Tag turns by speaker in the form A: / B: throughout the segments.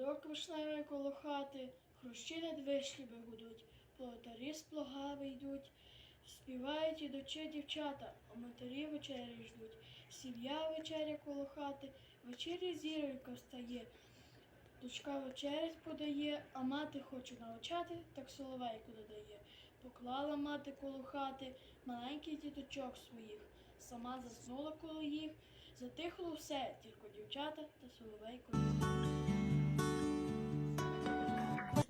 A: Садок вишневий коло хати, хрущі над вишнями гудуть, плотарі з плугами йдуть, співають ідучи дівчата, а матері вечері ждуть. Сім'я вечеря коло хати, вечері зіронька встає. Дочка вечерять подає, а мати хоче навчати, так соловейку додає. Поклала мати коло хати маленький діточок своїх, сама заснула коло їх, затихло все, тільки дівчата та соловейко.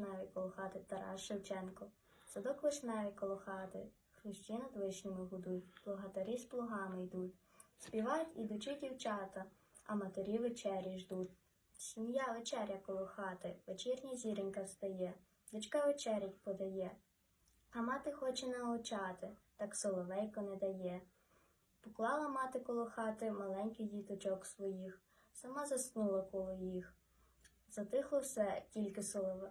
B: Вишневий коло хати Тарас Шевченко. Садок вишневий коло хати, хрущі над вишнями гудуть, плугатарі з плугами йдуть. Співають ідучі дівчата, а матері вечері ждуть. Сім'я вечеря коло хати, вечірня зіронька встає, дочка вечерять подає. А мати хоче научати, так соловейко не дає. Поклала мати коло хати маленький діточок своїх, сама заснула коло їх. Затихло все, тільки солове,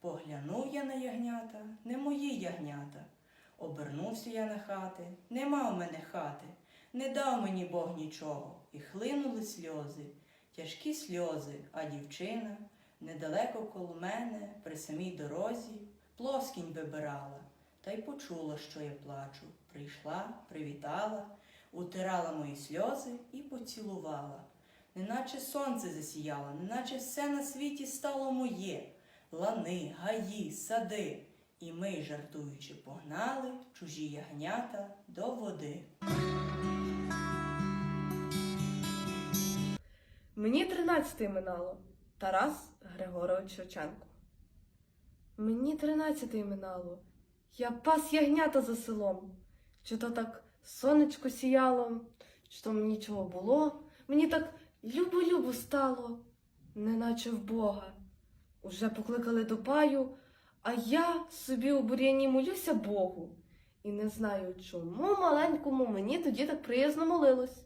C: Поглянув я на ягнята, не мої ягнята. Обернувся я на хати, нема в мене хати, не дав мені Бог нічого, і хлинули сльози, тяжкі сльози, а дівчина недалеко коло мене, при самій дорозі, плоскінь вибирала, та й почула, що я плачу. Прийшла, привітала, утирала мої сльози і поцілувала. Неначе сонце засіяло, неначе все на світі стало моє. Лани, гаї, сади. І ми, жартуючи, погнали чужі ягнята до води.
D: Мені тринадцятий минало. Тарас Григорович Шевченко. Мені тринадцятий минало. Я пас ягнята за селом. Чи то так сонечко сіяло, чи то мені чого було. Мені так любо-любо стало, неначе в Бога. Уже покликали до паю, а я собі у бур'яні молюся Богу. І не знаю, чому маленькому мені тоді так приязно молилось.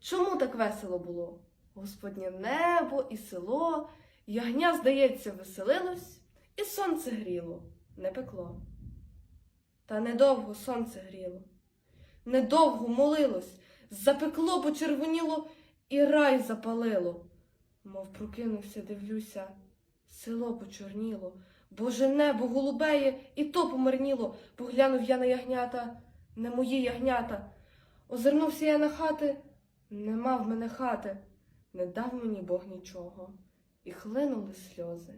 D: Чому так весело було? Господнє небо і село, ягня, здається, веселилось, і сонце гріло, не пекло. Та недовго сонце гріло, недовго молилось, запекло, почервоніло і рай запалило. Мов прокинувся, дивлюся, село почорніло, Боже небо голубеє, і то помарніло. Поглянув я на ягнята, не мої ягнята. Озирнувся я на хати, нема в мене хати. Не дав мені Бог нічого, і хлинули сльози,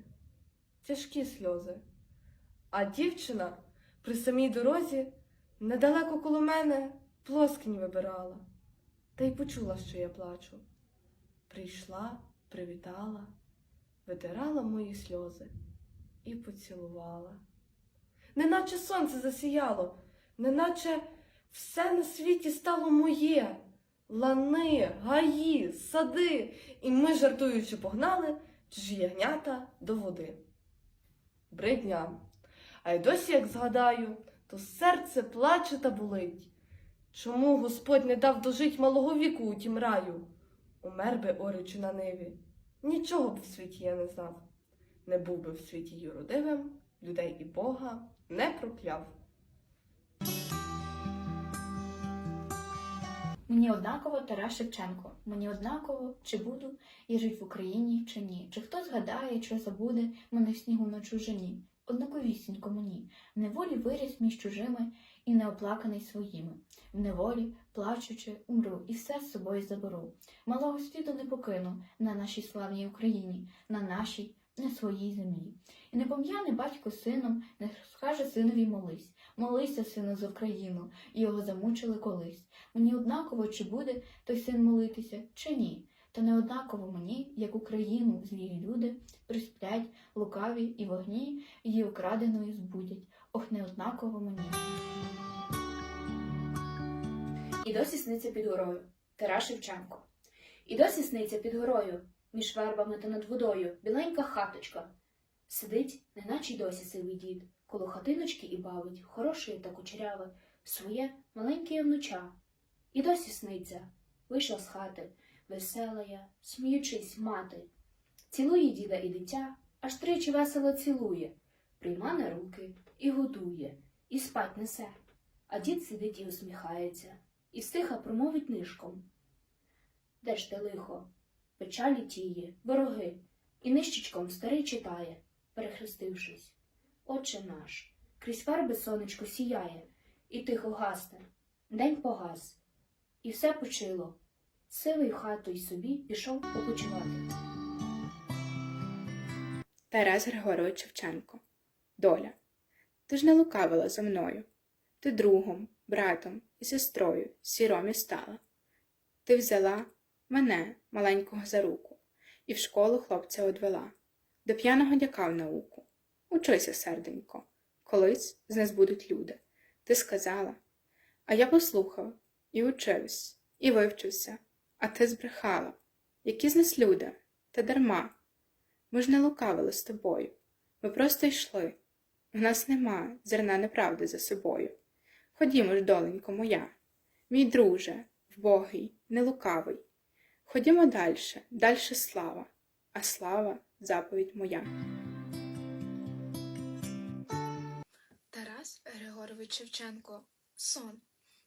D: тяжкі сльози. А дівчина при самій дорозі недалеко коло мене плоскінь вибирала, та й почула, що я плачу. Прийшла, привітала, витирала мої сльози і поцілувала. Неначе сонце засіяло, неначе все на світі стало моє лани, гаї, сади, і ми, жартуючи, погнали чужі ягнята до води. Бридня. А й досі, як згадаю, то серце плаче та болить. Чому Господь не дав дожить малого віку у тім раю? Умер би орючи на ниві. Нічого б в світі я не знав. Не був би в світі юродивим, людей і Бога не прокляв.
E: Мені однаково Тарас Шевченко. Мені однаково, чи буду я жить в Україні, чи ні. Чи хто згадає, чи забуде мене в снігу на чужині. Однаковісінько мені. В неволі виріс між чужими і неоплаканий своїми. В неволі, плачучи, умру і все з собою заберу. Малого світу не покину на нашій славній Україні, на нашій на своїй землі. І не пом'яне батько сином, не скаже синові молись. Молися, сину, за Україну, і його замучили колись. Мені однаково, чи буде той син молитися, чи ні. Та не однаково мені, як Україну злі люди присплять, лукаві і вогні її украденою збудять. Ох, не однаково мені.
F: І досі сниться під горою. Тарас Шевченко. І досі сниться під горою, між вербами та над водою, біленька хаточка. Сидить, неначе й досі сивий дід, коло хатиночки і бавить, хороше та кучеряве, своє маленьке внуча. І досі сниться, вийшла з хати, весела я, сміючись, мати. Цілує діда і дитя, аж тричі весело цілує, прийма на руки і годує, і спать несе. А дід сидить і усміхається і стиха промовить нишком. Де ж те лихо? Печалі тіє, вороги, і нищечком старий читає, перехрестившись. Отче наш, крізь фарби сонечко сіяє, і тихо гасне, день погас, і все почило. Сивий в хату й собі пішов попочивати.
G: Тарас Григорович Шевченко. Доля. Ти ж не лукавила за мною. Ти другом, братом і сестрою сіромі стала. Ти взяла мене, маленького, за руку, і в школу хлопця одвела, до п'яного дяка в науку. Учися, серденько, колись з нас будуть люди. Ти сказала. А я послухав, і учився, і вивчився, а ти збрехала. Які з нас люди, та дарма. Ми ж не лукавили з тобою. Ми просто йшли. У нас нема зерна неправди за собою. Ходімо ж, доленько моя, мій друже, вбогий, нелукавий. Ходімо дальше, дальше слава, а слава заповідь моя.
H: Тарас Григорович Шевченко. Сон.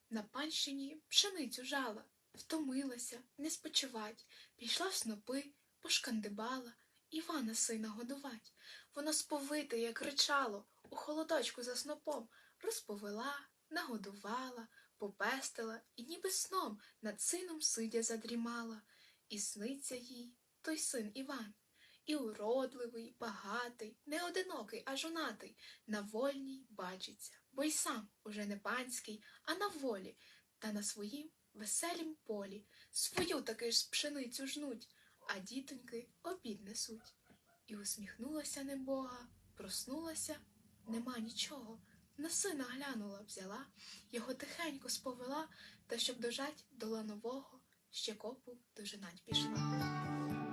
H: На панщині пшеницю жала, втомилася, не спочивать, пішла в снопи, пошкандибала, Івана сина годувать. Воно сповите, як ричало, у холодочку за снопом, розповела, нагодувала, попестила і ніби сном над сином сидя задрімала. І сниться їй той син Іван. І уродливий, багатий, не одинокий, а жонатий, на вольній бачиться, бо й сам уже не панський, а на волі, та на своїм веселім полі свою таки ж пшеницю жнуть, а дітоньки обід несуть. І усміхнулася небога, проснулася, нема нічого. На сина глянула, взяла, його тихенько сповела, та щоб дожать до ланового, ще копу дожинать пішла.